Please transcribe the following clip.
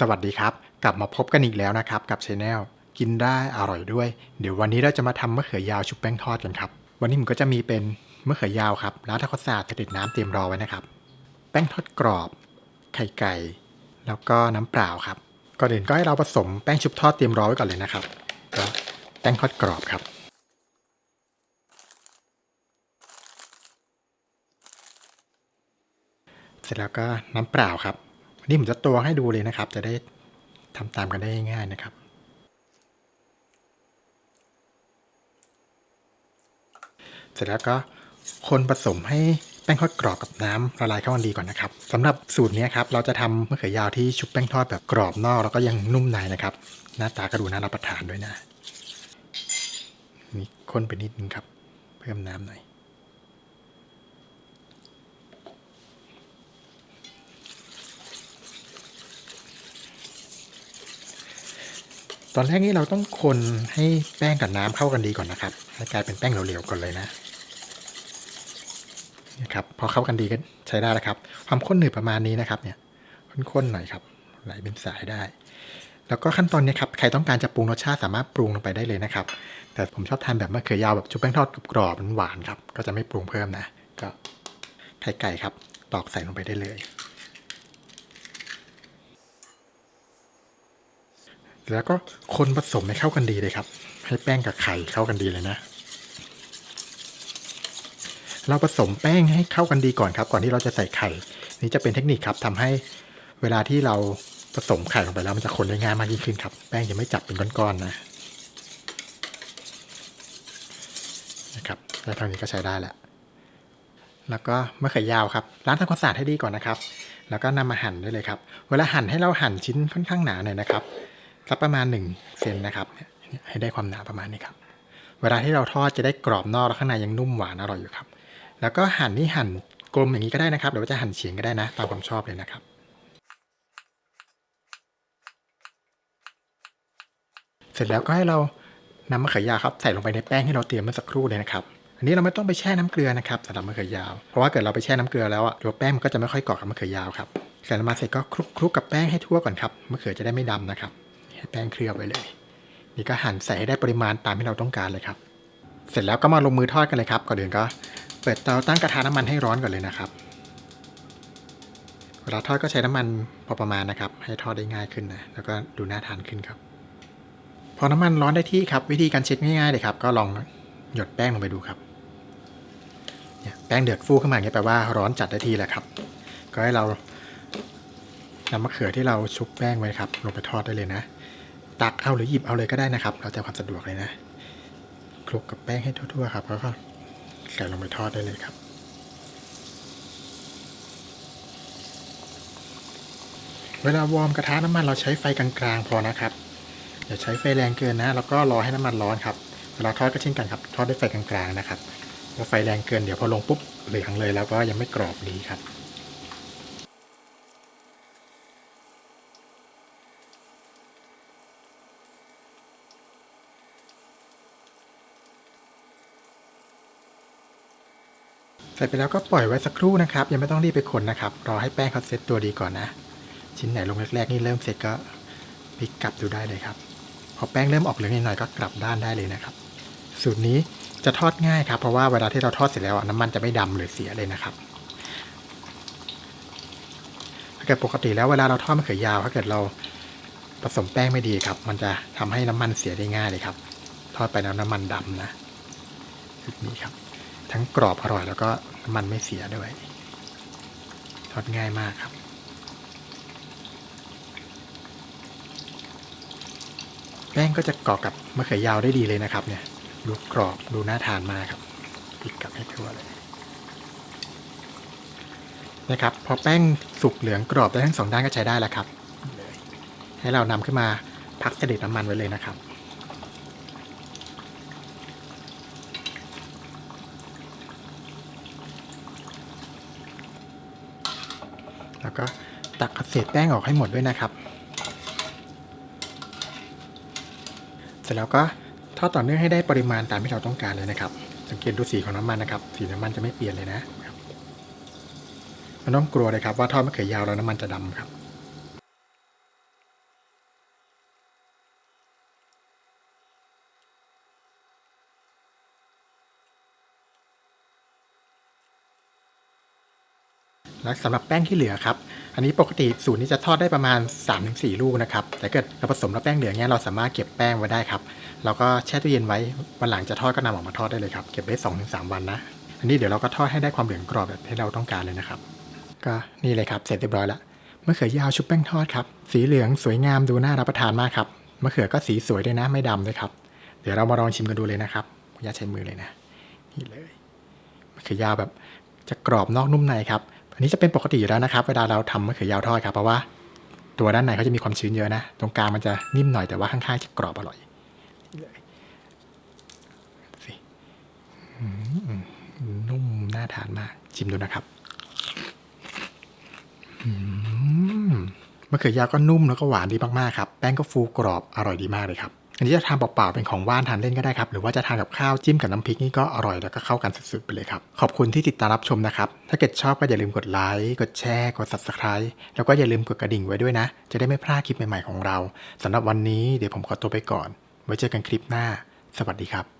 สวัสดีครับ กลับมาพบกันอีกแล้วนะครับกับช anel กินได้อร่อยด้วย เดี๋ยววันนี้เราจะมาทำมะเขือยาวชุบแป้งทอดกันครับวันนี้ผมก็จะมีเป็นมะเขือยาวครับร้านทาโกศาสตร์ติดน้ำเตรียมรอไว้นะครับ แป้งทอดกรอบ ไข่ไก่ แล้วก็น้ำเปล่าครับก่อนอื่นก็ให้เราผสมแป้งชุบทอดเตรียมรอไว้ก่อนเลยนะครับก็แป้งทอดกรอบครับ เสร็จแล้วก็น้ำเปล่าครับ วันนี้ผมจะตัวให้ดูเลยนะครับ จะได้ทำตามกันได้ง่ายนะครับ เสร็จแล้วก็คนผสมให้แป้งทอดกรอบกับน้ำละลายเข้ากันดีก่อนนะครับสำหรับสูตรนี้ครับเราจะทำมะเขือยาวที่ชุบแป้งทอดแบบกรอบนอกแล้วก็ยังนุ่มในนะครับ หน้าตาก็ดูน่ารับประทานด้วยนะมีข้นไปนิดนึงครับ เพิ่มน้ำหน่อย ตอนแรกนี่เราต้องคนให้แป้งกับน้ำเข้ากันดีก่อนนะครับ ให้กลายเป็นแป้งเหลวๆก่อนเลยนะนะครับพอเข้ากันดีก็ใช้ได้แล้วครับ ความข้นหนืดประมาณนี้นะครับ เนี่ยข้นๆหน่อยครับ ไหลเป็นสายได้ แล้วก็ขั้นตอนนี้ครับใครต้องการจะปรุงรสชาติสามารถปรุงลงไปได้เลยนะครับ แต่ผมชอบทานแบบมะเขือยาวแบบชุบแป้งทอดกรอบๆหวานครับ ก็จะไม่ปรุงเพิ่มนะ ก็ไข่ไก่ครับ ตอกใส่ลงไปได้เลย แล้วก็คนผสมให้เข้ากันดีเลยครับ ให้แป้งกับไข่เข้ากันดีเลยนะ เราผสมแป้งให้เข้ากันดีก่อนครับ ก่อนที่เราจะใส่ไข่ นี่จะเป็นเทคนิคครับทำให้เวลาที่เราผสมไข่ลงไปแล้วมันจะคนได้ง่ายมากยิ่งขึ้นครับ แป้งจะไม่จับเป็นก้อนๆนะนะครับแล้วท่านี้ก็ใช้ได้แหล้วแล้วก็มะเขือยาวครับล้างทำความสะอาดให้ดีก่อนนะครับ แล้วก็นำมาหั่นได้เลยครับ เวลาหั่นให้เราหั่นชิ้นค่อนข้างหนาหน่อยนะครับ สักประมาณ1เซนนะครับเนี่ยให้ได้ความหนาประมาณนี้ครับ เวลาที่เราทอดจะได้กรอบนอกแล้วข้างในยังนุ่มหวานอร่อยอยู่ครับ แล้วก็หั่นนี่หั่นกลมอย่างนี้ก็ได้นะครับหรือว่าจะหั่นเฉียงก็ได้นะ ตามความชอบเลยนะครับเสร็จแล้วก็ให้เรานำมะเขือยาวครับใส่ลงไปในแป้งที่เราเตรียมเมื่อสักครู่เลยนะครับ อันนี้เราไม่ต้องไปแช่น้ำเกลือนะครับสำหรับมะเขือยาว เพราะว่าเกิดเราไปแช่น้ำเกลือแล้วอะตัวแป้งมันก็จะไม่ค่อยเกาะกับมะเขือยาวครับใส่ลงมาเสร็จก็คลุกคลุกกับแป้งให้ทั่วก่อนครับมะเขือจะได้ไม่ดำนะครับ ให้แป้งเคลือบไว้เลย นี่ก็หั่นใส่ให้ได้ปริมาณตามที่เราต้องการเลยครับ เสร็จแล้วก็มาลงมือทอดกันเลยครับก่อนอื่นก็เปิดเตาตั้งกระทะน้ำมันให้ร้อนก่อนเลยนะครับเวลาทอดก็ใช้น้ำมันพอประมาณนะครับ ให้ทอดได้ง่ายขึ้นนะแล้วก็ดูน่าทานขึ้นครับ พอน้ำมันร้อนได้ที่ครับ วิธีการเช็คง่ายๆเลยครับ ก็ลองหยดแป้งลงไปดูครับแป้งเดือดฟูขึ้นมาอย่างนี้แปลว่าร้อนจัดได้ที่แล้วครับ ก็ให้เรา นำมะเขือที่เราชุบแป้งไว้ครับ ลงไปทอดได้เลยนะ ตักเอาหรือหยิบเอาเลยก็ได้นะครับ เราจะความสะดวกเลยนะคลุกกับแป้งให้ทั่วๆครับแล้วก็ใส่ลงไปทอดได้เลยครับเวลาวอร์มกระทะน้ำมันเราใช้ไฟกลางๆพอนะครับอย่าใช้ไฟแรงเกินนะ แล้วก็รอให้น้ำมันร้อนครับเวลาทอดก็เช่นกันครับทอดด้วยไฟกลางๆนะครับเพราไฟแรงเกินเดี๋ยวพอลงปุ๊บเหลืองเลยแล้วก็ยังไม่กรอบดีครับ ส่ไปแล้วก็ปล่อยไว้สักครู่นะครับ ยังไม่ต้องรีบไปคนนะครับ รอให้แป้งเขาเซ็ตตัวดีก่อนนะ ชิ้นไหนลงแรกๆนี่เริ่มเสร็จก็พลิกกลับดูได้เลยครับ พอแป้งเริ่มออกเหลืองหน่อยก็กลับด้านได้เลยนะครับ สูตรนี้จะทอดง่ายครับ เพราะว่าเวลาที่เราทอดเสร็จแล้วน้ำมันจะไม่ดำหรือเสียเลยนะครับถ้าเกิดปกติแล้วเวลาเราทอดมะเขือยาว ถ้าเกิดเราผสมแป้งไม่ดีครับ มันจะทำให้น้ำมันเสียได้ง่ายเลยครับ ทอดไปแล้วน้ำมันดำนะแบบนี้ครับ ทั้งกรอบอร่อยแล้วก็น้ำมันไม่เสียด้วย ทอดง่ายมากครับ แป้งก็จะเกาะกับมะเขือยาวได้ดีเลยนะครับ เนี่ย ดูกรอบดูน่าทานมากครับพลิกกลับให้ทั่วเลยนะครับ พอแป้งสุกเหลืองกรอบได้ทั้งสองด้านก็ใช้ได้แล้วครับ ให้เรานำขึ้นมาพักเสด็จน้ำมันไว้เลยนะครับ แล้วก็ตักเศษแป้งออกให้หมดด้วยนะครับ เสร็จแล้วก็ทอดต่อเนื่องให้ได้ปริมาณตามที่เราต้องการเลยนะครับ สังเกตดูสีของน้ำมันนะครับ สีน้ำมันจะไม่เปลี่ยนเลยนะครับไมันต้องกลัวเลยครับว่าทอดมะเขือยาวแล้วน้ำมันจะดำครับ และสำหรับแป้งที่เหลือครับ อันนี้ปกติสูตรนี้จะทอดได้ประมาณ 3-4 ลูกนะครับ แต่เกิดเราผสมแล้วแป้งเหลือเงี้ยเราสามารถเก็บแป้งไว้ได้ครับ เราก็แช่ตู้เย็นไว้ วันหลังจะทอดก็นำออกมาทอดได้เลยครับ เก็บได้ 2-3 วันนะ อันนี้เดี๋ยวเราก็ทอดให้ได้ความเหลืองกรอบแบบที่เราต้องการเลยนะครับ ก็นี่เลยครับเสร็จเรียบร้อยแล้วมะเขือยาวชุบแป้งทอดครับ สีเหลืองสวยงามดูน่ารับประทานมากครับ มะเขือก็สีสวยด้วยนะไม่ดำด้วยครับ เดี๋ยวเรามาลองชิมกันดูเลยนะครับออนุญาใช้มือเลยนะ นี่เลย มะเขือยาวแบบจะกรอบนอกนุ่มในครับ อันนี้จะเป็นปกติอยู่แล้วนะครับ เวลาเราทำมะเขือยาวทอดครับเพราะว่าตัวด้านในเขาจะมีความชื้นเยอะนะ ตรงกลางมันจะนิ่มหน่อยแต่ว่าข้างๆจะกรอบอร่อยสินุ่มน่าทานมากชิมดูนะครับมะเขือยาวก็นุ่มแล้วก็หวานดีมากๆครับ แป้งก็ฟูกรอบอร่อยดีมากเลยครับ อันนี้จะทานเปล่าๆเป็นของว่านทานเล่นก็ได้ครับ หรือว่าจะทานกับข้าวจิ้มกับน้ำพริกนี่ก็อร่อยแล้วก็เข้ากันสุดๆไปเลยครับ ขอบคุณที่ติดตามรับชมนะครับ ถ้าเกิดชอบก็อย่าลืมกดไลค์กดแชร์กด subscribe แล้วก็อย่าลืมกดกระดิ่งไว้ด้วยนะ จะได้ไม่พลาดคลิปใหม่ๆของเราสำหรับวันนี้เดี๋ยวผมขอตัวไปก่อน ไว้เจอกันคลิปหน้า สวัสดีครับ